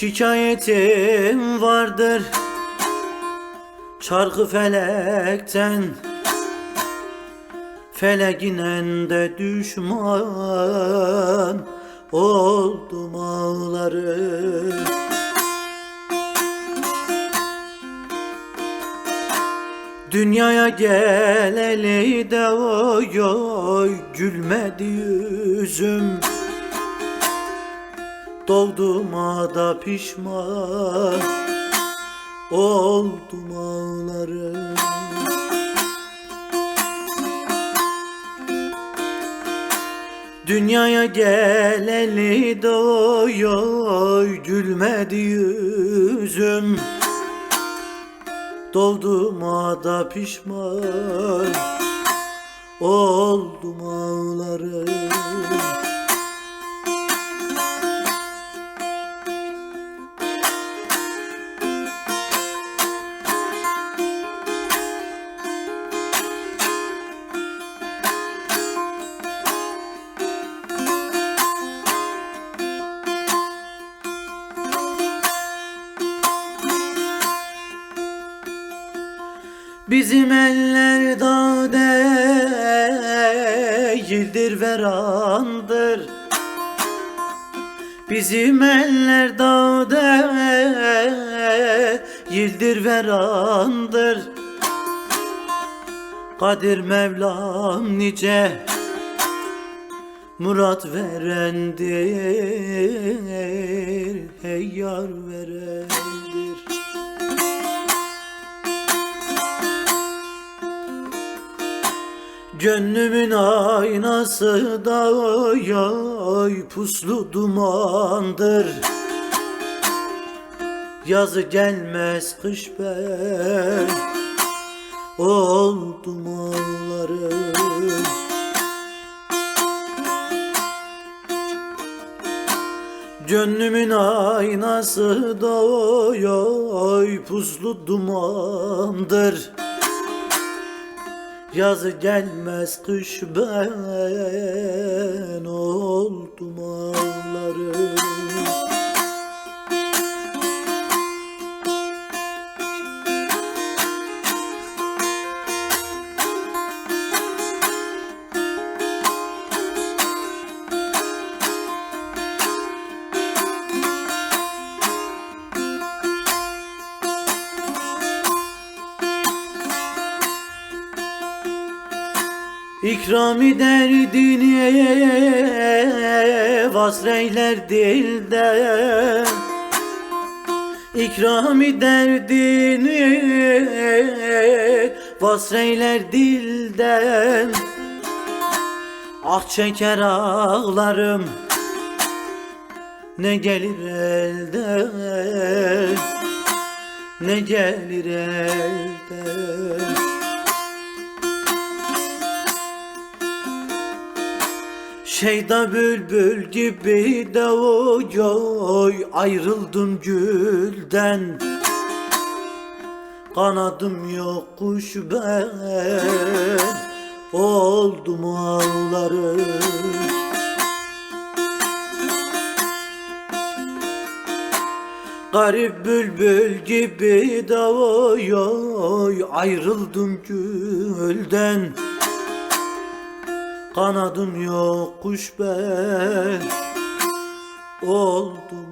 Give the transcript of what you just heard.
Şikayetim vardır. Çarkı felekten Felekinen de düşman Oldum ağları. Dünyaya geleli de oy oy Gülmedi yüzüm Doğduğuma da pişman Oldum ağlarım. Dünyaya geleli de oy Gülmedi yüzüm. Doğduğuma da pişman Oldum ağlarım Bizim eller dağ değildir verandır. Bizim eller dağ değildir verandır. Kadir Mevlam nice Murat verendir Hey yar verendir Gönlümün aynası da oy puslu dumandır. Yazı gelmez kış ben Oldum ağlarım Gönlümün aynası da oy puslu dumandır Yazı gelmez kış ben oldum ağlarım İkrami derdini vasreyler dilde İkrami derdini vasreyler dilden. Ah çeker ağlarım Ne gelir elden? Ne gelir elden Şeyda bülbül gibi de oy oy ayrıldım gülden. Kanadım yok kuş ben oldum ağlarım. Garip bülbül gibi de oy oy ayrıldım gülden Kanadım yok kuş ben. Oldum